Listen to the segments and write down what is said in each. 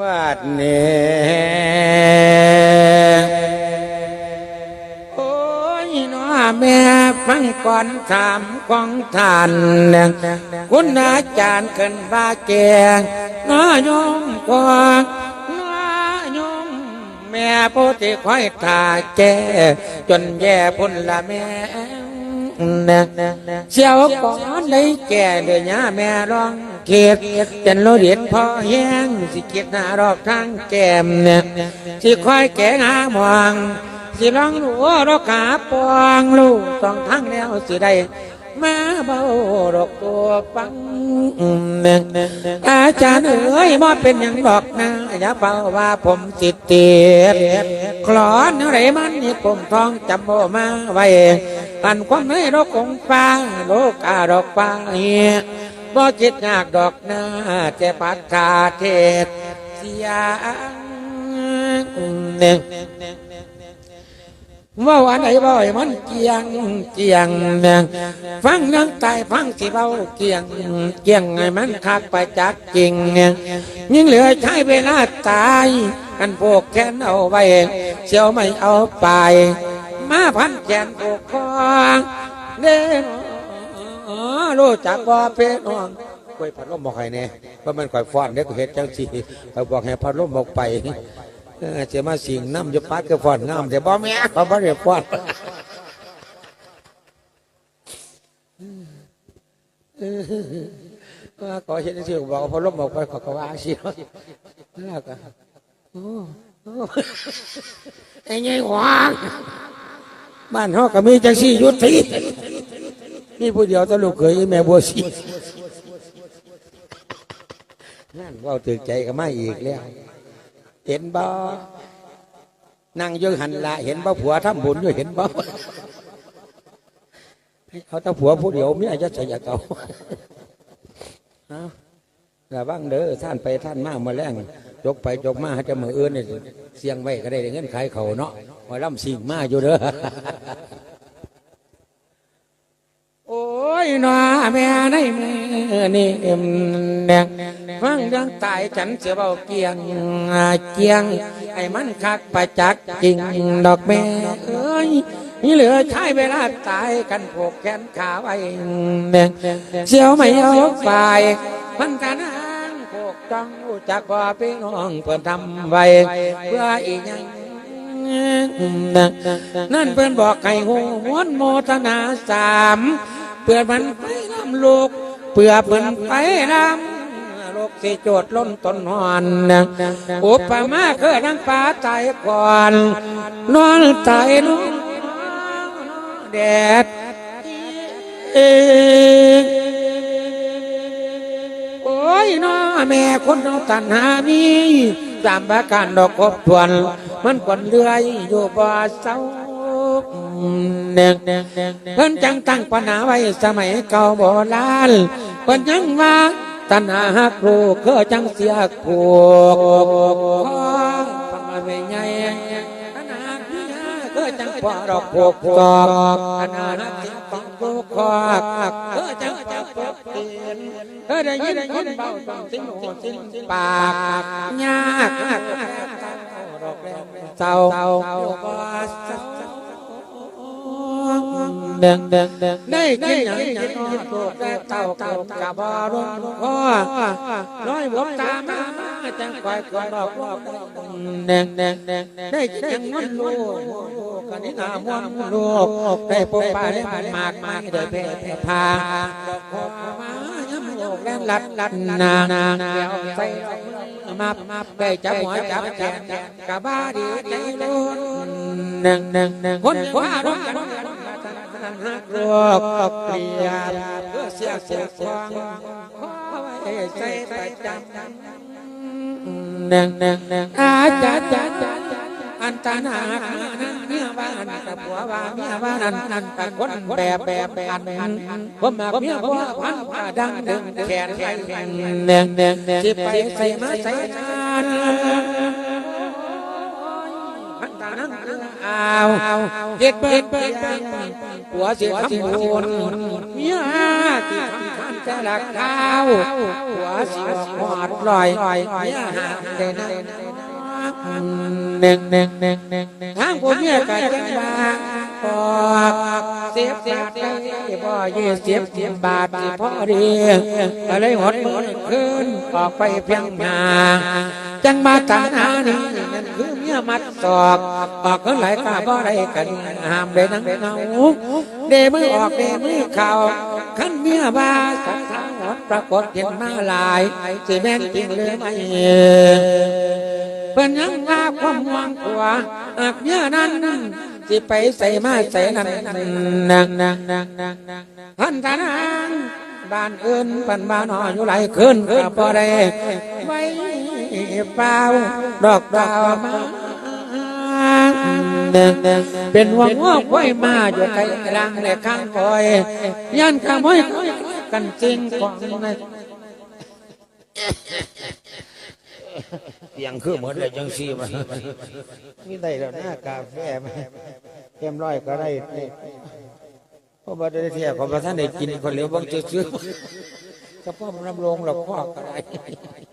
วัดนี้โอ้ยน้อแม่ฟังก่อนถามของท่านคุณอาจารย์ขึ้นบาแกงน้อยงกองน้อยงแม่ผู้ที่คอยตาแกจนแย่พุ่นละแม่ เสียวก่อนได้แก่เดือยาแม่ร้องเกียดจันโลเดียดพอแห้งสิเกียดหน้ารอบทางแก้มเนี่ยสิคอยแก่งามองสิร้องรัวรอกขาปองลูกสองทั้งแล้วสิได้มาเบาดอกตัวฟังเนี่ยอาจารย์เอ้ยบ่เป็นอย่างดอกนะอย่าเฝ้าว่าผมสิตเตียดคลอนอะไรมันนี่ผมท้องจำบ่มาไว้ อันความในโลกคงฟ้าโลกอาดอกฟ้าเฮียบ่จิตยากดอกหน้าแต่ปัดคาเทศเสียงเนี่ยว่าวันไหนบ่อยมันเกียงเกียงเนี่ยฟังเรื่องตายฟังสิเบาเกียงเกียงไงมันคักไปจากจริงเนี่ยยิ่งเหลือใช้เวลาตายกันพวกแค้นเอาไว้เสียวไม่เอาไป มาพันแขนปกครองเด้อรู้จักบ่เพน้องกล้วยพัดลมบอกให้เนี่ยว่ามันก่อยฟ้อนเด็กเฮ็ดจังสีเขาบอกให้พัดลมบอกไปเจะมาสิงน้ำจะปัดก็ฟ้อนงามแต่บ่แม่เขาบ่ได้ฟ้อนว่าขอเห็นสิบอกพัดลมบอกไปขอกว่าสิแล้วก็โอ้โอ้ไอ้ไงหวาง บ้านเฮาก็มีจังซี่ยุทธีมีผู้เดียวตะลูกเคยแม่บัวสีนั่นเว่าถึงใจก็มาอีกแล้ว เห็นบ่นั่งยืนหันละเห็นบ่ผัวทำบุญอยู่เห็นบ่เขาถ้าผัวผู้เดียวมีอาจจะใส่ยาเก่าเอาระวังเด้อท่านไปท่านมาเมื่อแรง จกไปจกมาจะมืออื่นนี่เสียงไว้ก็ได้เงินขายเขาเนาะมาล่ำสิ่งมาอยู่เด้อโอ้ยน้าแม่ในมือนี่เอ็มแดงฟังเรื่องตายฉันเสียเบาเกียงเกียง ไอ้มันคักประจักษ์จริงดอกแม่เอ้ยนี่เหลือใช้เวลาตายกันผูกแขนขาไว้แดงเสียวไม่เอาฝ่ายมันกันอ้า งพวกจ้องรู้จักว่าพี่น้องเพื่อนทำไว้เพื่ออีกอย่างนั่นเพื่อนบอกให้หูมวนโมทนาสามเพื่อนมันไปนำลูกเพื่อเพื่อนไปนำลูกสิโจดล้นต้นหอนอุปมาเคยนั่งป่าตายก่อนนอนตายลงแดดเอ ยน้อแม่คนเราตันหามีสามประการดอกครบทวน มันก่อนเรื่อยอยู่บ่เศร้าแดงแดงแดงเพิ่นจังตั้งปัญหาไว้สมัยเก่าโบราณเพิ่นยังว่าตัณหาหักลูกคือจังเสียผูกของฟังมาไม่ใหญ่ตัณหาคือจังพอดอกผูกตอกตัณหาหัก เสียของลูกคอกคือจังจะปกเปลี่ยนเธอได้ยินคนเบาต้องสิ้นหัวสิ้นปากยากดอกแดงเศร้าบ่เศร้าแดงแดงแดงได้กินอย่างนี้นอนตัวได้เต่าเก่ากะบอรุนคอน้อยบวกตามาจังคอยคอยดอกดอกแดงแดงแดงได้กินอย่างมันลูก กันนี้งามวนลูกได้ปกปลาได้มากมากได้แพ่พาดอกคอมาย้ำโลกแรงลัดลัดนานางเกี่ยวใส่มามาได้จับหัวจับแขนกะบ้าดีใจลุ้นแดงแดงแดงคนว่าร้องกันหักรอกเปลี่ยนเพื่อเสียเสียควงขอไว้ใจประจำนังหนังหนังอาจารย์ อันตานาเมียบ้านกับผัวว่าเมียบ้านนั้นนั่นแต่คนแบบแบบแบบผมมาเมียผัวพันผ้าดังดึงแขนไอ้แนงแนงแนงสิไปใส่มาใส่นานพันตานังอ้าวเฮ็ดเบิ่งเบิ่งหัวเสียคำบุญเมียที่ทำท่านแต่ละข้าวหัวเสียหอดลอยเมียหาได้นะ หนึ่งหนึ่งหนึ่งหนึ่งหนึ่งทางผมเมียก็จังว่าปอกเสียบบาทได้บ่ยี่เสิบสิบบาทสิพอดีก็เลยหดมือขึ้นออกไปเพียงหาจังมาตั้งหานี่นั่นคือเมียมัดศอกออกเงินไหลกาบ่ได้กันห้ามได้นังเงาเดมือออกเดมือเข่าขันเมียบาสักทางหดปรากฏเห็นมาหลายสิแม่นจริงหรือไม่ เป็นยังว่าความหวังกว่าอักเมียนั้นสิไปใส่มาใส่นั่นนางนางนางนางนางพันธนางบ้านอื่นปันบ้านนออยู่หลายคืนก็พอได้ไว้เปล่าดอกดาวมาเป็นวังวัวควายมาอยู่ไกลลังและข้างคอยยันขโมยกันจริงของใน เสียงคือเหมือนเลยจังซีมามีได้แล้วหน้ากาแฟไหมเต็มร้อยก็ได้นี่เพราะว่าได้เที่ยวเพราะว่าท่านได้กินคนเหลียวบางจะซื้อกระเพาะรำลงหลอกพ่อก็ได้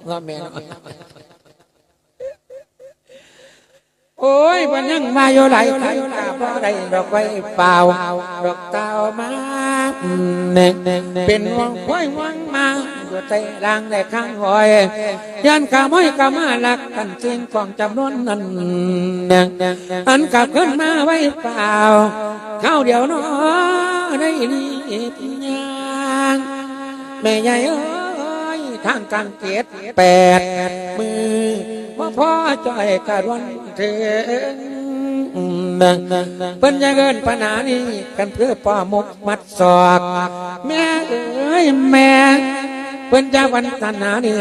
ว่าแม่นโอ้ยวันยังมาอยู่ไหลไหลตาบ่ได้ดอกไว้เปล่าดอกเต้ามาเน่งเป็นวังควายวัง มาอยู่ใต้ร่างและข้างหอยยันขโมยกมาลักกันจริงของจำนวนนั้นอันกลับขึ้นมาไว้เปล่าข้าวเดียวน้อได้นี่พี่ยางแม่ใหญ่เอ้ยทางการเกตแปดมือว่าพ่อจ่อยกะรวันถึงเพิ่นอยังเกินปัญหานี้กันเพื่อป้อมุกมัดศอก แม่เอ้ยแม่ เพิ่นจะวันตันานี่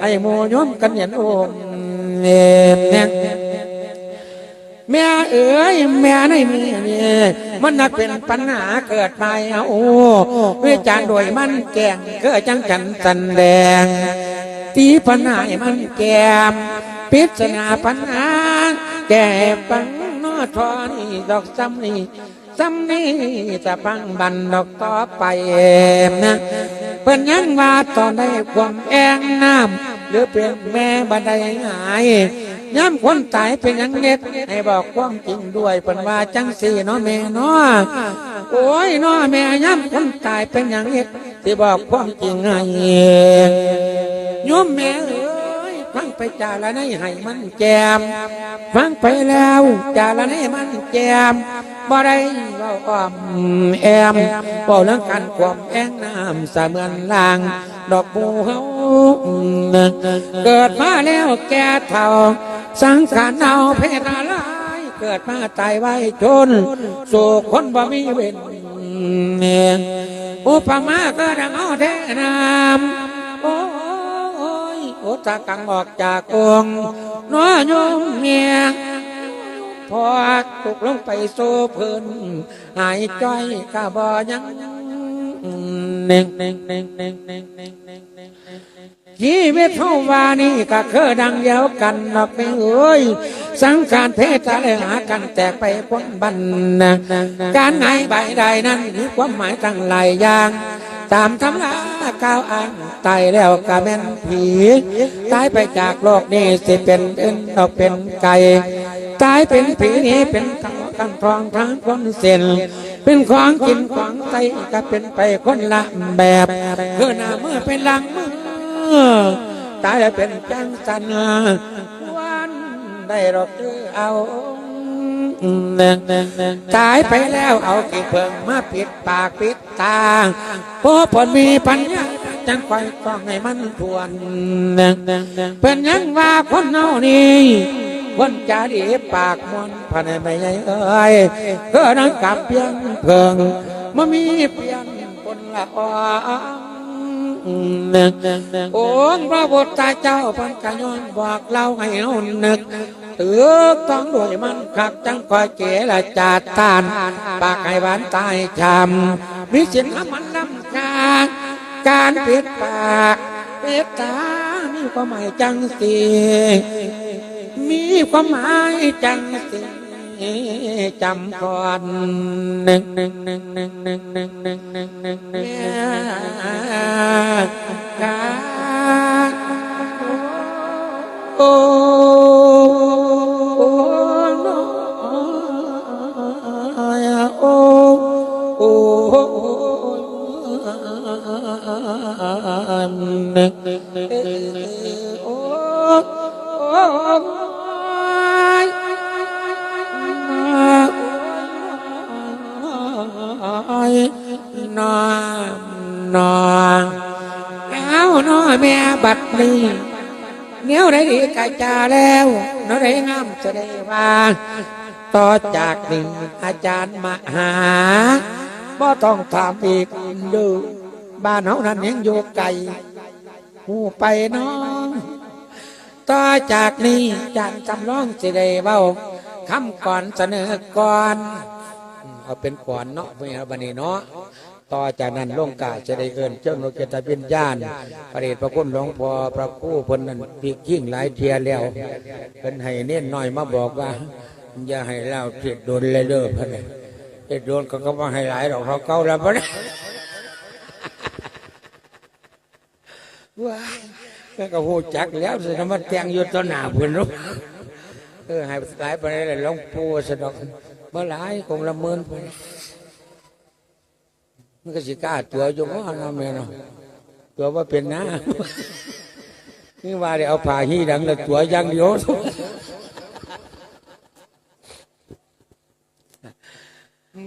ไอ้หมูโยมกันเห็นโอมเนี่ยแม่เอ๋ยแม่ในมีนี่มันนักเป็นปัญหาเกิดไปเอาวิจารณ์โดยมันแกงเกิดจังกันสันแดงตีปัญหาให้มันแกมพิจารณาปัญหาแก่ปังนอทอนี่ดอกซ้ำนี่ ซ้ำนี่จะปังบันดอกต่อไปนะเพิ่นยังว่าตอนได้ความแองน้ำหรือเป็นแม่บันไดหายย้ำคนตายเป็นยังเน็ดให้บอกความจริงด้วยเพิ่นว่าจังสี่เนาะแม่เนาะโอ้ยเนาะแม่ย้ำคนตายเป็นยังเน็ดที่บอกความจริงให้โยมแม่เอ้ยฟังไปจาละในให้มันแจมฟังไปแล้วจาละในมันแจม บ่ได้เว้าอ้อมแอมเว้าเรื่องการความแองน้ำเสมือนลาง ดอกบูเฮาเกิดมาแล้วแก่เท่า สังขารเอาเพศอะไรเกิดมาตายไว้จนสู่คนบ่มีเว้นอุปมาก็ดังเอาแท้นามโอ้ยโอตากังออกจากองน้อโยมเมีย พอตกลงไปโซพื้นหายจ้อยกะบอยังเน่งเน่งเน่งเน่งเน่งเน่งเน่งเน่งชีวิตเท่าวานี่ก็คือดังเดียวกันหรอกไม่เอ้ยสังขารเพศอะไรหากันแตกไปพ้นบันการไหนใบใดนั้นมีความหมายตั้งหลายอย่าง ตามตำราก้าวอ่านตายแล้วก็แม่นผีตายไปจากโลกนี้สิเป็นเอ็นดอกเป็นไก่ตายเป็นผีนี้เป็นทางกันทองทางคนเส้นเป็นของกินของใส่ก็เป็นไปคนละแบบคือหน้ามือเป็นหลังมือตายแล้วเป็นจังสันวันได้รอกเอา ตายไปแล้วเอากี่เพิงมาปิดปากปิดตาพอผลมีปัญญาจังคอยต้องให้มันทวนเป็นยังว่าคนเน่านี่คนจะดีปากมวนภายในไม่ใหญ่เอ้ยก็นังกับเพียงเพิงมามีเพียงคนละอองค์พระพุทธเจ้าพันกยอนบอกเราให้เอานึก ตือต้องด้วยมันขักจังคอยเกละจาดทานปากให้หวานตายชำมีสินทมันลำกาการปิดปากปิดตามีความหมายจังสีมีความหมายจังสิจำก่อนหนึ่งหนึ่งหนึ่งหนึ่งหนึ่งหนึ่งหนึ่งหนึ่งหนึ่งหนึ่งการโอ้ โอ้ยนอนนอนเอานอแม่บัดนี้เนี้ยได้ดีกาจาแล้วน้อได้งามจะได้ว่าต่อจากนี้อาจารย์มาหาบ่ต้องถามอีกดูบ้านเฮานั้นยังอยู่ไกล หูไปน้องต่อจากนี้จารย์จำลองจะได้เบ้าคำก่อนเสนอก่อนเอาเป็นก่อนเนาะเป็นบันนี้เนาะต่อจากนั้นลงกาจะได้เอินเจ้าโลกตาเป็นญาณประเดชพระคุณหลวงพ่อพระคู่พนนั้นปีกยิ่งหลายเทียแล้วเป็นให้เน้นหน่อยมาบอกว่า อย่าให้เล่าเทียดโดนเลยเด้อพะเนี่ยเทียดโดนก็ก็มาให้หลายดอกเขาเก้าแล้วพะเนี่ย ว้าก็ก็หูจักแล้วสิมาแต่งอยู่ต้นหน้าเพิ่นรู้เออให้หลายไปเลยหลวงปู่สะดอกเมื่อหลายคงละเมินไปมันก็สิกล้าตัวอยู่ว่าเนาะแม่เนาะตัวว่าเป็นนะนี่ว่าได้เอาผ่าหีดังแล้วตัวยังเดียว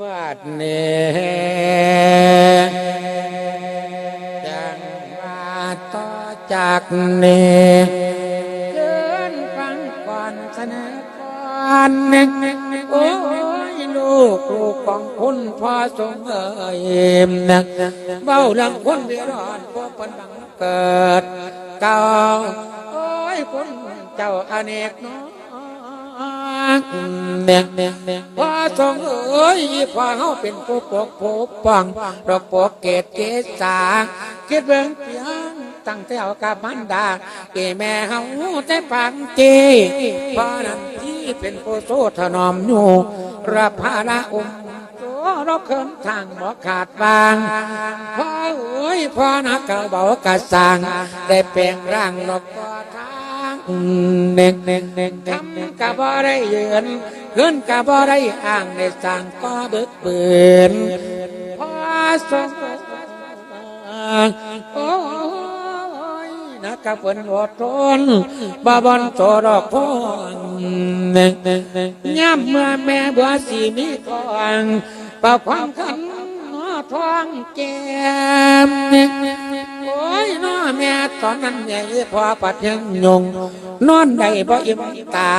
บาดเนจั จากเนเกินฟังก่อนเสนอก่อนโอ้ยลูกลูกของคุณพ่อทรงเอ่ยนะเบ้าดังคนเดือดร้อนพวกปันบังเกิดเก่าโอ้ยคุณเจ้าอเนกน้องเน่งเน่งเน่งพ่อทรงเอ้ยพ่อเฮาเป็นผู้ปกผู้ป้องดอกปกเกตเกษาเกิดเบิ่ง ตั้งแต่เอากับมันดาเกแม่เฮาแต่ปังเจพ่อนั้นที่เป็นผู้โซถนอมอยู่รับภาระอุ้มตัวเราเคินทางบ่ขาดบางพ่อเอ้ยพ่อนักเก่าเบากระสังได้เปลงร่างนกกอทางเน่งเน่งเน่งทำกะบ่ได้ยืนขึ้นกะบ่ได้อ้างในสังก็เบิกเบือนพ่อสงโอ้ นักกะเพิ่นอดทนบ่บอนโตดอกพ่อเน่งเน่งเน่งย่ำเมื่อแม่บัวสีมีทองเป่าความขันน้อทองแก้มโอ้ยน้อแม่ตอนนั้นใหญ่พอปัดยังยงนอนได้บ่อิ่มตา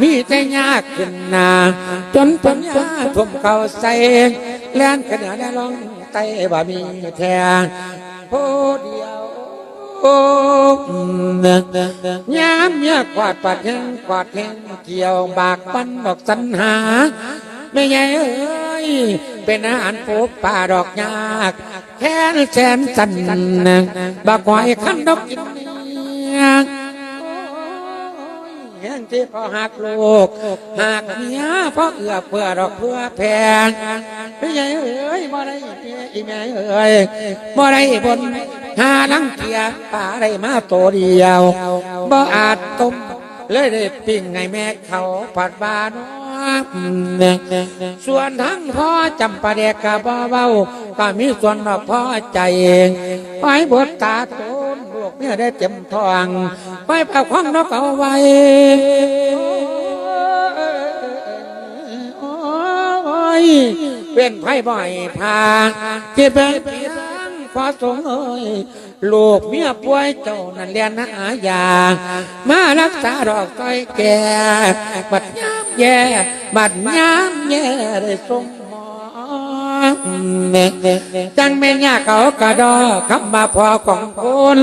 มีแต่ยากขึ้นนาจนปัญญาทุ่มเข้าใส่แล่นขนาดลองไตบ่มีแทงผู้เดี ยวโอ้ยามเมียกวาดปัดแหงกวาดแหงเกี่ยวบากปันดอกสัญหา ไม่ใหญ่เอ้ย เป็นอาหารปูป่าดอกยาก แค่นแสนสันบากไว้ขันดอกกินเนียงแห่งที่พอหักลูกหักเมียเพราะเอื้อเพื่อดอกเพื่อแพงไม่ใหญ่เอ้ยบ่ได้อีแม่เอ้ยบ่ได้บน หาลังเกียป่าได้มาตัวเดียวบ่อาจต้มเลยได้ปิ้งให้แม่เขาผัดบาน้ส่วนทั้งพ่อจำประเดกกะบ่เบาก็มีส่วนดอกพ่อใจเองไว้บดตาโตนลูกเนี่ยได้เต็มทองไว้ปากควางนกเอาไว้โอ้ยเป็นไพ่บ่อยพาเจ็บเป็นพียง อสงเอ้ยลูกเมียป่วยเจ้านั่นเรียนหายามารักษาดอกต้อยแก่บัดยามแย่บัดยามแย่ได้ส่งหมอจังแม่ย่าเขากระดอคำมาพอของคน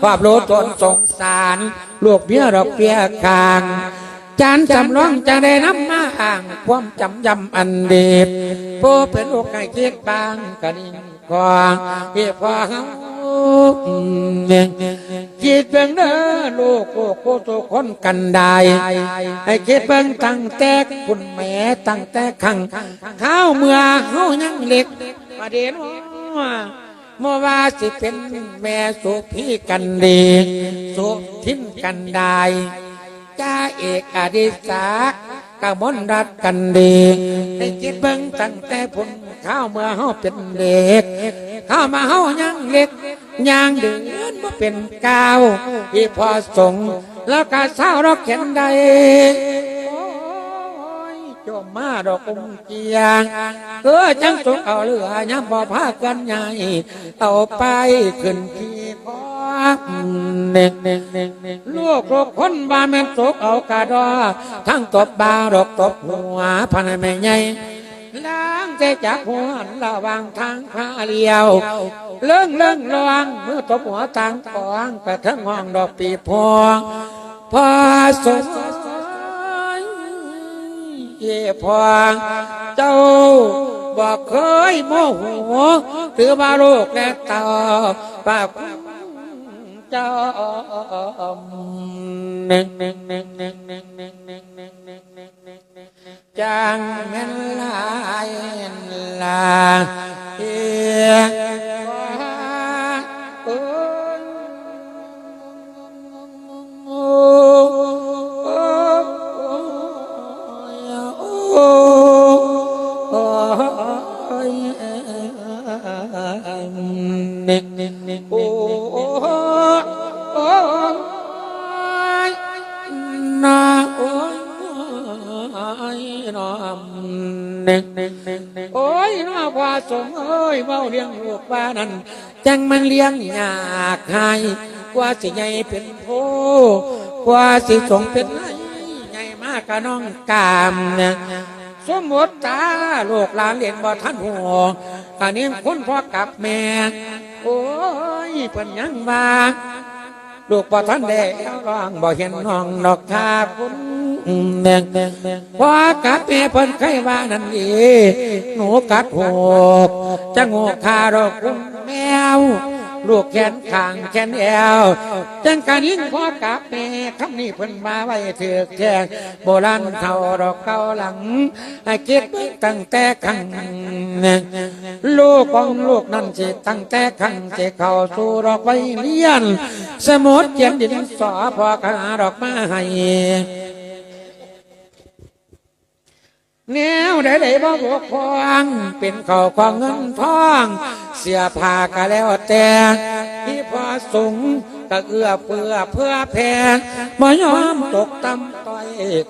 ความรู้ตนสงสาร ลูกเมียดอกเบี้ยคางจานจำลองจะได้น้ำมาอ่าง ความจำยำอันเด็ดผู้เป็นลูกไก่เกียบางกระดิ่ง กวางเพีพอเขาคิดเบิ่งเด้อลูกลูกผู้ทุกคนกันได้ให้คิดเบิ่งตั้งแต่คุณแม่ตั้งแต่ขังข้าวเมื่อเฮายังเล็กประเด็นว่าเมื่อว่าสิเป็นแม่สุพี่กันดีสุทิ้นกันได้จ้าเอกอดิศักกมลรัตกันดีให้คิดเบิ่งตั้งแต่พุ่น ข้าวเมื่อเฮาเป็นเด็กข้ามาเฮายังเล็กยางเดินมาเป็นกาวอีพอส่งแล้วก็เศร้าเรอกเข็นใดโอ้ยจมมาดอกกุมเกียงเออจังสงเอาเรือยามบ่พากันใหญ่เอาไปขึ้นที่คอเน่งเน่งเน่งเน่งลูกลูกคนบ้านแม่นตกเอากระดอทั้งตบบาดอกตบหัวพันแม่ใหญ่ ล้างใจจากหัวระวังทางพระเลียว เลื่องเลื่องระวังเมื่อตบหัวต่างกองกระทั่งห้องดอกปีพวงพอสดเย่พวงเจ้าบอกเคยโมโหถือมาลูกและเต่าปากเจ้าหนึ่งหนึ่งหนึ่งหนึ่งหนึ่งหนึ่งหนึ่งหนึ่งหนึ่งหนึ่ง จังแม่นลายลาเอียโอ้ อ้ยน้อมเน่งเน่งเน่งเน่งโอ้ยน้อพาสมเอ้ยเมาเลี้ยงลูกบ้านั้นจังมันเลี้ยงยากให้กว่าสิใหญ่เป็นโพกว่าสิสงเป็นไรใหญ่มากกะน้องกามเนี่ยสมมติตาลูกหลานเรียนบ่ท่านหัวกะนี้คุณพ่อกับแม่ โอ้ยเพิ่นยังว่าลูกบ่ทันได้ร้องบ่เห็นน้องดอกทาคุณ แดงแดงแดงพอกัดแม่เพิ่นเคยว่านั่นดีหนูกัดหกจะงูคาดอกคุณแมวลูกแขนขางแขนแอวจังการยิงพอกับแม่คำนี้เพิ่นมาไว้ถือแทงโบราณเท่าดอกเก่าหลังให้คิดตั้งแต่ขังลูกของลูกนั่นสิตั้งแต่ขังจะเข้าสู่ดอกไว้เลี้ยน สมุดเขียนดินสอพอขนาดอกมาให้ แนวใดๆบ่บกพร่องเป็นข้าวของเงินทอง เสียผ้าก็แล้วแต่ที่พอสูงก็เอื้อเพื่อเพื่อแผ่บ่ยอมตกต่ำต้อย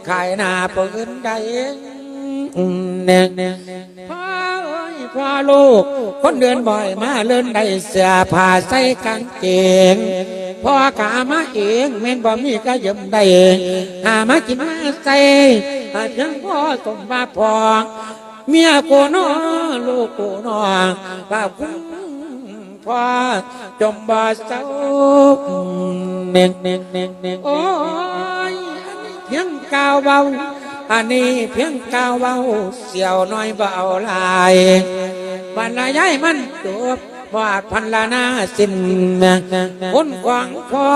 ขายหน้าปืนใดเน่เน่พ่อเอ้ยพ่อลูก คนเดินบ่อยมาเลื่นได้เสียผ้าใส่กางเกงพ่อกามาเองแม่นบ่มีก็ยืมได้หามากินมาใส่ หาเพียงพ่อสมมาพองเมียกูนอลูกกูนอป้าคุณพ่อจมบ่เศร้าเน่งเน่งเน่งเน่งโอ้ยเพียงกาวเบาอันนี้เพียงกาวเบาเสียวน้อยเบาลายบรรยายมันจบวาดพันลานาสินคุณขวางพ่อ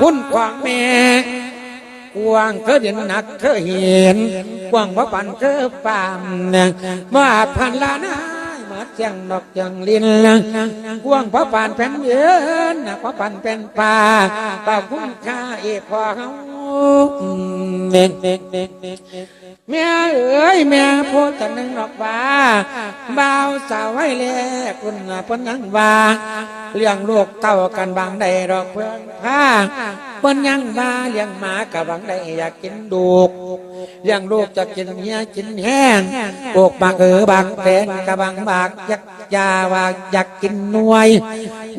คุณขวางแม่ กวางเธอเห็นหนักเธอเห็นกวางว่าปันเธอปามวาพันล้านามาเจียงดอกจังลินกวางพระปานแผ่นเยินพระปานเป็นป่าป่าคุ้มค่าเอพอเขาเน่งเน่งเน่งเน่งแม่เอ ยแม่พูดแต่หนึ่งดอกว่าบ่าวสาวไว้แลคุณเพิ่นยังว่าเลี้ยงลูกเต้ากันบางใดดอกเพิ่อนพาเพิ่นยังว่าเลี้ยงหมากับบางใดอยากกินดูกเลี้ยงลูกจะกินเหี้ยกินแห้งปลูกบางเออบางแตนกับบางบากอยากยาว่าอยากกินนวย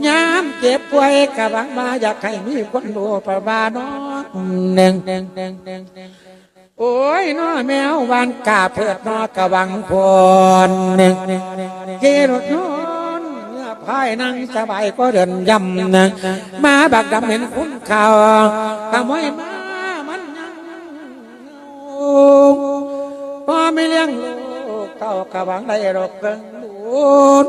ยามเจ็บป่วยกับบางมาอยากให้มีคนดูประบาน้องเน่งเน่งเน่งเน่งเน่ง โอ้ยน้อแมววานกาเพิดนอกระวังพรหนึ่งเกรถนอนเมื่อพายนั่งสบายก็เดินยำนะมาบักดำเห็นคุ้นข่าวขโมยมามันยังพ่อไม่เลี้ยงลูกเต้ากระวังได้รอกเกินลูน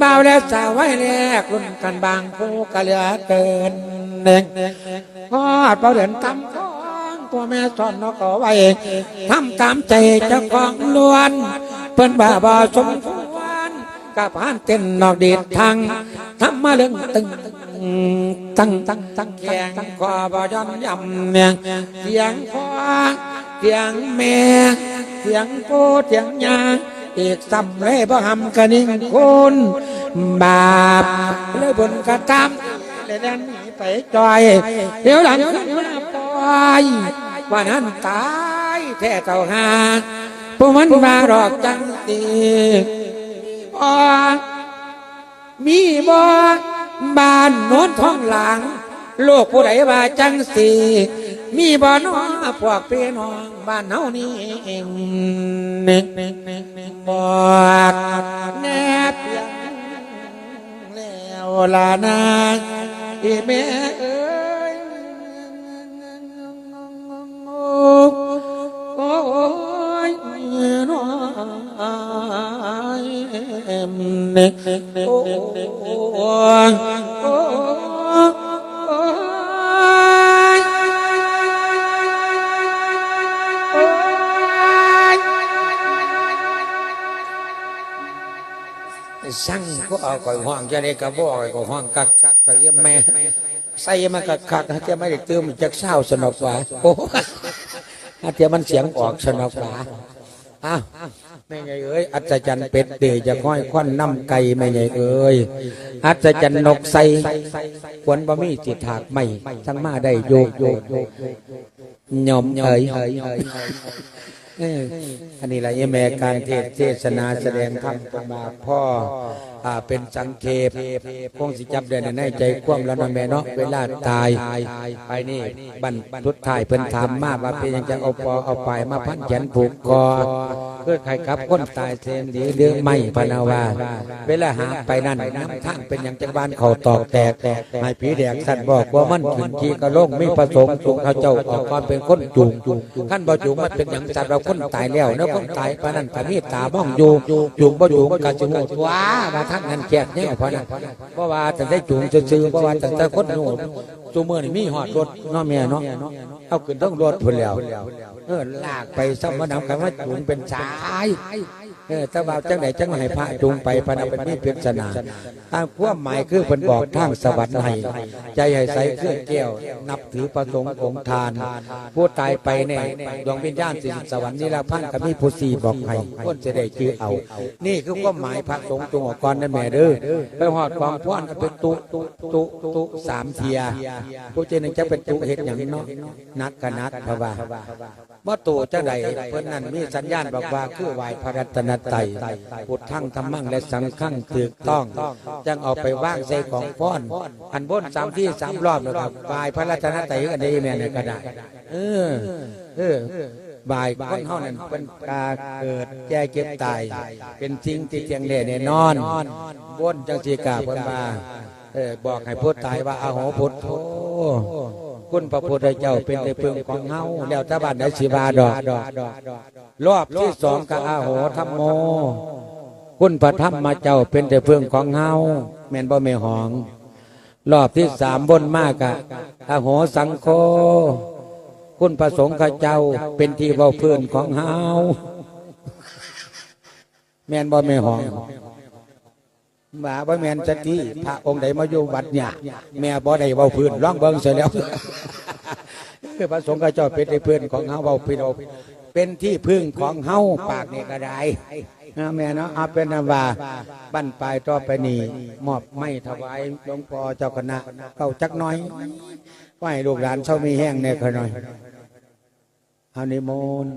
บ่าวและสาวไว้แลกรุ่นกันบางผู้ก็เหลือเกินพ่อเป่าเดินตำ ขอแม่สอนนกเอาไว้ทำตามใจเจ้าของล้วน เพิ่นบ่าบ่สมควรกับผ่านเต้นนอกดีดทางทำมาเรื่องตึงตั้งตั้งตั้งแขงคอบ่ย้อนยำเมียงเสียงพ่อเสียงแม่เสียงโปเสียงยางอีกซ้ำเลยบ่หำกระนิ่งคุณบาปเลยบนกระตำเลยแดนหนีไปจอย เดี๋ยวหลังขึ้นมาปล่อย ว่านั้นตายแท้เจ้าหาพวกมันมาหลอกจังตีอ๋อมีบ่บ้านโน้นท้องหลัง โลกผู้ใดว่าจังสีมีบ่น้อพวกเพี่น้องบ้านเฮานี่เองบอดแนบเพียงแล้วลานาอีแม่เอ้ โอ้ยน้อยเน็กโอ้ยโอ้ ยสั่งก็เอาก่อยห้องจะได้กระบอกก่อยห้องกักใส่มากักกักจะไม่ได้เติมจากเศร้าสนอกหวาโอ้อาจจะมันเสียงออกสนอกหวาอ้าวไม่ไงเอ้ยอัศจรรย์เป็ดเดจะค่อยควันน้ำไก่ไม่ไงเอ้ยอัศจรรย์นกใส่ควรบะมีติดถากไม่ทั้งมาได้โยกโยกยอมเอ้ยอออันนี้แหละยแม่การเทศเทศนาแสดงธรรมป็นมาพ่อ อ่าเป็นสังเขปคงสิจับได้ในใจความแล้วนะแม่เนาะเวลาตายไปนี่บันทุดท้ายเพิ่นถามมาว่าเป็นยังจะเอาปอเอาไปมาพันแขนผูกคอเพื่อใครครับคนตายเทนดีเรื่อไม่พนาวาเวลาหาไปนั่นน้ำทางเป็นอย่างจังบานเขาตอกแตกให้ผีแดกสัตว์บอกว่ามันขึ้นทีกระโลงไม่ประสงค์จูงเขาเจ้าออกก่อนเป็นคนจูงขั้นบ่จูงมันเป็นอย่างสัตว์เราคนตายแล้วเนาะคนตายปนนั้นก็มีตาบ้องอยู่จูงบ่จูงก็จูงว้ามาทงนั้นแก่เนี่ยพราะนะเพราะว่าแต่ได้จูงซื้อเพราะว่าแต่แต่คนโง่จูเมือนี่มีหอดรถน้อแม่เนาะเอาขึ้นต้องรถพุ่นแล้วเออลากไปซ้ำมานำกันว่าจูงเป็นสายเออถ้าว่าจังไหนจังไหนพระจูงไปพระนับเป็นมีเพียงสนา ตามความหมายคือเพิ่นบอกทางสวรรค์ให้ใจให้ใสเครื่องแก้ว นับถือประสงค์องค์ทาน ผู้ตายไปเนี่ยดวงวิญญาณสิสวรรค์นี่ละพันธ์กับมีผู้สี่บอกให้คนจะได้ชื่อเอา นี่คือความหมายพระสงฆ์จงออกก่อนนั่นแม่เด้อไปหอดความพ่วนก็เป็นตุตุตุตุสามเทียผู้เจนึงจะเป็นตุเห็ดอย่างเนาะนัดกนัดพระว่าเมื่อตูจะใดเพิ่นนั้นมีสัญญาณบอกว่าคือไหวพระรัตนตรัยพุทธังธรรมังและสังฆังถูกต้องจังเอาไปว่างใส่ของฟ้อน อันบนสามที่สามรอบนะครับไหวพระรัตนตรัยกันได้แม่เนี่ยก็ได้เออ เออ บายคนเฮานั้นเป็นกาเกิดแก่เก็บตาย เป็นสิ่งที่เทียงแน่แน่นอนบนจังสีกาเพิ่นมาเออบอกให้พูดตายว่าอาโหพุทโธคุณพระพุทธเจ้าเป็นในเพึงของเฮาแล้วตะบันได้สิบาดอกรอบที่สองก็อาโหธรรมโม คุณพระธรรมมาเจ้าเป็นแต่เพึงของเฮาแม่นบ่แม่หอง รอบที่สามบนมากอะอาโหสังโฆคุณประสงค์ข้าเจ้าเป็นที่เว้าเพื่อนของเฮาแม่นบ่แม่หองมาบ่แม่นจักทีพระองค์ใดมาอยู่วัดเนี่ยแม่บ่ได้เว้าเพื่อนร้องเบิ่งเสียแล้วคือพระสงฆ์ข้าเจ้าเป็นที่เพื่อนของเฮาเว้าเพื่อนเป็นที่พึ่งของเฮาปากเนี่ก็ได้ นะแม่เนาะอาเป็นนว่าบั้นปลายต่อไปนี่มอบไม่ถวายหลวงพ่อเจ้าคณะเก้าจักน้อยไหวลูกหลานเช่ามีแห้งเน่ขน่อยเอานิมนต์